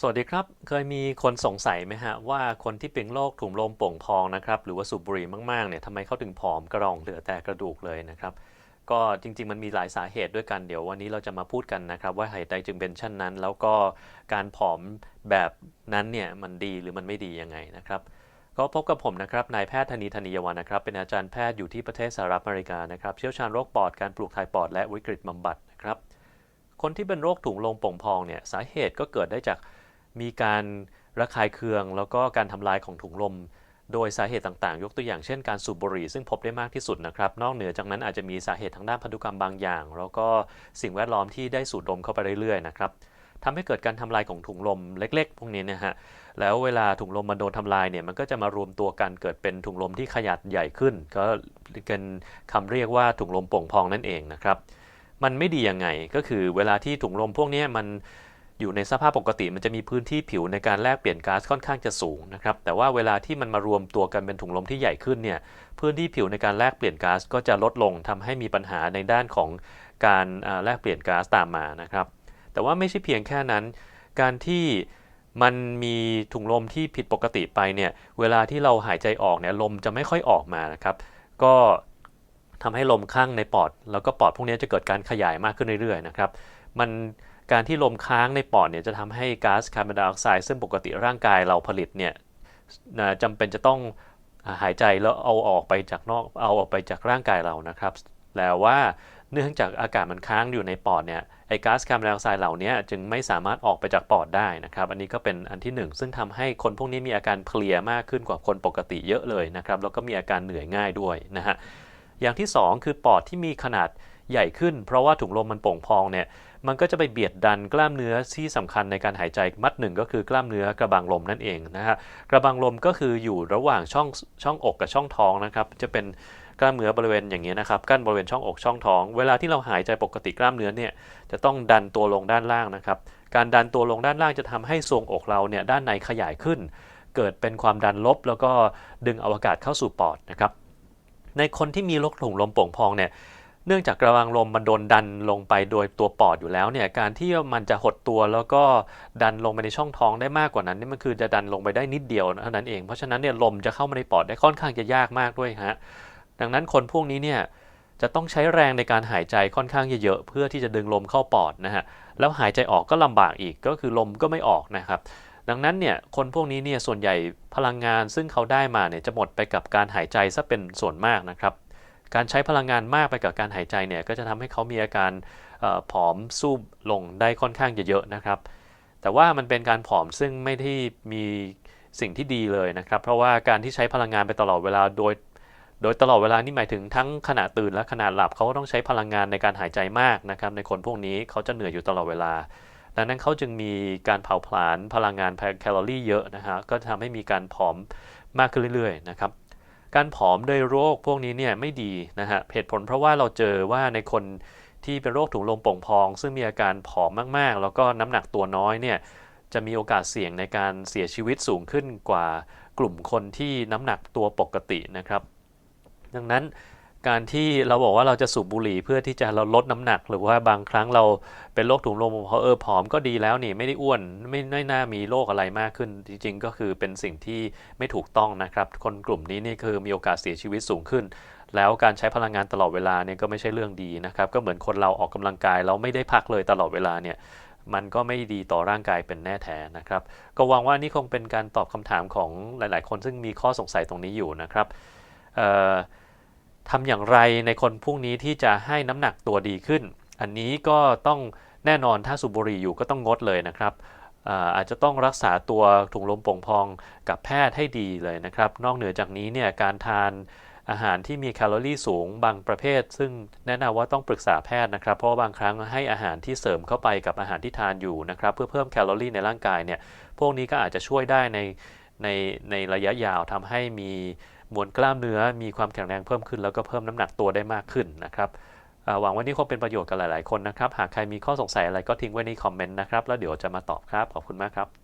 สวัสดีครับ เคยมีคนสงสัยไหมฮะว่าคนที่เป็นโรคถุงลมโป่งพองนะครับหรือว่าสูบบุหรี่มากๆเนี่ยทำไมเขาถึงผอมกระรองเหลือแต่กระดูกเลยนะครับก็จริง ๆ มันมีหลายสาเหตุด้วยกันเดี๋ยววันนี้เราจะมาพูดกันนะครับว่าเหตุใดจึงเป็นเช่นนั้น แล้วก็การผอมแบบนั้นเนี่ยมันดีหรือมันไม่ดียังไงนะครับก็พบกับผมนะครับนายแพทย์ธนีธนียวันนะครับเป็นอาจารย์แพทย์อยู่ที่ประเทศสหรัฐอเมริกานะครับเชี่ยวชาญโรคปอดการปลูกถ่ายปอดและวิกฤตบำบัดนะครับคนที่เป็นโรคถุงลมโป่งพองเนี่ยสาเหตุก็เกิดได้จาก มีการระคายเคือง แล้วก็การทำลายของถุงลม โดยสาเหตุต่างๆ ยกตัวอย่างเช่นการสูบบุหรี่ซึ่งพบได้มากที่สุดนะครับ นอกเหนือจากนั้นอาจจะมีสาเหตุทางด้านพันธุกรรมบางอย่าง แล้วก็สิ่งแวดล้อมที่ได้สูดลมเข้าไปเรื่อยๆนะครับทำให้เกิดการทำลายของถุงลมเล็ก ๆ พวกนี้นะฮะแล้วเวลาถุงลมมันโดนทำลายเนี่ยมันก็จะมารวมตัวกันเกิดเป็นถุงลมที่ขนาดใหญ่ขึ้น ก็เป็นคำเรียกว่าถุงลมโป่งพองนั่นเองนะครับ มันไม่ดียังไงก็คือเวลาที่ถุงลมพวกนี้มัน อยู่ในสภาพปกติมันจะมีพื้นที่ผิวในการแลกเปลี่ยนก๊าซค่อนข้างจะสูงนะครับแต่ว่าเวลาที่มันมารวมตัวกันเป็นถุงลมที่ใหญ่ขึ้นเนี่ยพื้นที่ผิวในการแลกเปลี่ยนก๊าซก็จะลดลงทำให้มีปัญหาในด้านของการแลกเปลี่ยนก๊าซตามมานะครับแต่ว่าไม่ใช่เพียงแค่นั้น การที่มันมีถุงลมที่ผิดปกติไปเนี่ยเวลาที่เราหายใจออกเนี่ยลมจะไม่ค่อยออกมานะครับก็ทำให้ลมข้างในปอด แล้วก็ปอดพวกนี้จะเกิดการขยายมากขึ้นเรื่อยๆนะครับมัน การที่ลมค้างในปอดเนี่ยจะทำให้ก๊าซคาร์บอนไดออกไซด์ซึ่งปกติร่างกายเราผลิตเนี่ยจำเป็นจะต้องหายใจแล้วเอาออกไปจากนอกเอาออกไปจากร่างกายเรานะครับแล้วว่าเนื่องจากอากาศมันค้างอยู่ในปอดเนี่ยไอก๊าซคาร์บอนไดออกไซด์เหล่านี้จึงไม่สามารถออกไปจากปอดได้นะครับ อันนี้ก็เป็นอันที่ 1 ซึ่งทำให้คนพวกนี้มีอาการเพลียมากขึ้นกว่าคนปกติเยอะเลยนะครับแล้วก็มีอาการเหนื่อยง่ายด้วยนะฮะอย่างที่ 2 คือปอดที่มีขนาด ใหญ่ขึ้น เพราะว่าถุงลมมันโป่งพองเนี่ยมันก็จะไปเบียดดันกล้ามเนื้อที่สำคัญในการหายใจมัดหนึ่งก็คือกล้ามเนื้อกระบังลมนั่นเองนะฮะกระบังลมก็คืออยู่ระหว่างช่องช่องอกกับช่องท้องนะครับ จะเป็นกล้ามเนื้อบริเวณอย่างนี้นะครับกั้นบริเวณช่องอกช่องท้อง เวลาที่เราหายใจปกติกล้ามเนื้อเนี่ยจะต้องดันตัวลงด้านล่างนะครับ การดันตัวลงด้านล่างจะทำให้ทรวงอกเราเนี่ยด้านในขยายขึ้น เกิดเป็นความดันลบ แล้วก็ดึงเอาอากาศเข้าสู่ปอดนะครับในคนที่มีโรคถุงลมโป่งพองเนี่ย เนื่องจากกระวังลมมันโดนดันลงไปโดยตัวปอดอยู่แล้วเนี่ยการที่มันจะหดตัวแล้วก็ดันลงไปในช่องท้องได้มากกว่านั้นนี่มันคือจะดันลงไปได้นิดเดียวเท่านั้นเองเพราะฉะนั้นเนี่ยลมจะเข้ามาในปอดได้ค่อนข้างจะยากมากด้วยฮะดังนั้นคนพวกนี้เนี่ยจะต้องใช้แรงในการหายใจค่อนข้างเยอะๆเพื่อที่จะดึงลมเข้าปอดนะฮะแล้วหายใจออกก็ลำบากอีกก็คือลมก็ไม่ออกนะครับ ดังนั้นเนี่ยคนพวกนี้เนี่ยส่วนใหญ่พลังงานซึ่งเขาได้มาเนี่ยจะหมดไปกับการหายใจซะเป็นส่วนมากนะครับ การใช้พลังงานมากไปกับการหายใจเนี่ยก็จะทำให้เขามีอาการผอมซูบลงได้ค่อนข้างเยอะๆนะครับ แต่ว่ามันเป็นการผอมซึ่งไม่ได้มีสิ่งที่ดีเลยนะครับ เพราะว่าการที่ใช้พลังงานไปตลอดเวลาโดย โดยตลอดเวลานี่หมายถึงทั้งขณะตื่นและขณะหลับเขาก็ต้องใช้พลังงานในการหายใจมากนะครับ ในคนพวกนี้เขาจะเหนื่อยอยู่ตลอดเวลา ดังนั้นเขาจึงมีการเผาผลาญพลังงานแคลอรี่เยอะนะฮะก็ทำให้มีการผอมมากขึ้นเรื่อยๆนะครับ การผอมโดยโรคพวกนี้เนี่ยไม่ดีนะฮะเหตุผลเพราะว่าเราเจอว่าในคนที่เป็นโรคถุงลมโป่งพอง ซึ่งมีอาการผอมมากๆ แล้วก็น้ำหนักตัวน้อยเนี่ยจะมีโอกาสเสี่ยงในการเสียชีวิตสูงขึ้นกว่ากลุ่มคนที่น้ำหนักตัวปกตินะครับ ดังนั้น การที่เราบอกว่าเราจะสูบบุหรี่เพื่อที่จะเราลดน้ำหนัก หรือว่าบางครั้งเราเป็นโรคถุงลมเพราะเออผอมก็ดีแล้วนี่ไม่ได้อ้วนไม่ไม่น่ามีโรคอะไรมากขึ้น จริงๆ ก็คือเป็นสิ่งที่ไม่ถูกต้องนะครับ คนกลุ่มนี้นี่คือมีโอกาสเสียชีวิตสูงขึ้น แล้วการใช้พลังงานตลอดเวลาเนี่ยก็ไม่ใช่เรื่องดีนะครับ ก็เหมือนคนเราออกกำลังกายเราไม่ได้พักเลยตลอดเวลาเนี่ยมันก็ไม่ดีต่อร่างกายเป็นแน่แท้นะครับ ก็หวังว่านี่คงเป็นการตอบคำถามของหลาย ๆ คนซึ่งมีข้อสงสัยตรงนี้อยู่นะครับ ทำอย่างไรในคนพวกนี้ที่จะให้น้ำหนักตัวดีขึ้น อันนี้ก็ต้องแน่นอนถ้าสูบบุหรี่อยู่ก็ต้องงดเลยนะครับอาจจะต้องรักษาตัวถุงลมโป่งพองกับแพทย์ให้ดีเลยนะครับ นอกเหนือจากนี้เนี่ยการทานอาหารที่มีแคลอรี่สูงบางประเภท ซึ่งแนะนำว่าต้องปรึกษาแพทย์นะครับ เพราะบางครั้งให้อาหารที่เสริมเข้าไปกับอาหารที่ทานอยู่นะครับ เพื่อเพิ่มแคลอรี่ในร่างกายเนี่ยพวกนี้ก็อาจจะช่วยได้ในในในระยะยาวทำให้มี มวลกล้ามเนื้อมีความแข็งแรงเพิ่มขึ้น แล้วก็เพิ่มน้ำหนักตัวได้มากขึ้นนะครับหวังว่านี้คงเป็นประโยชน์กับหลาย ๆ คนนะครับ หากใครมีข้อสงสัยอะไรก็ทิ้งไว้ในคอมเมนต์นะครับ แล้วเดี๋ยวจะมาตอบครับ ขอบคุณมากครับ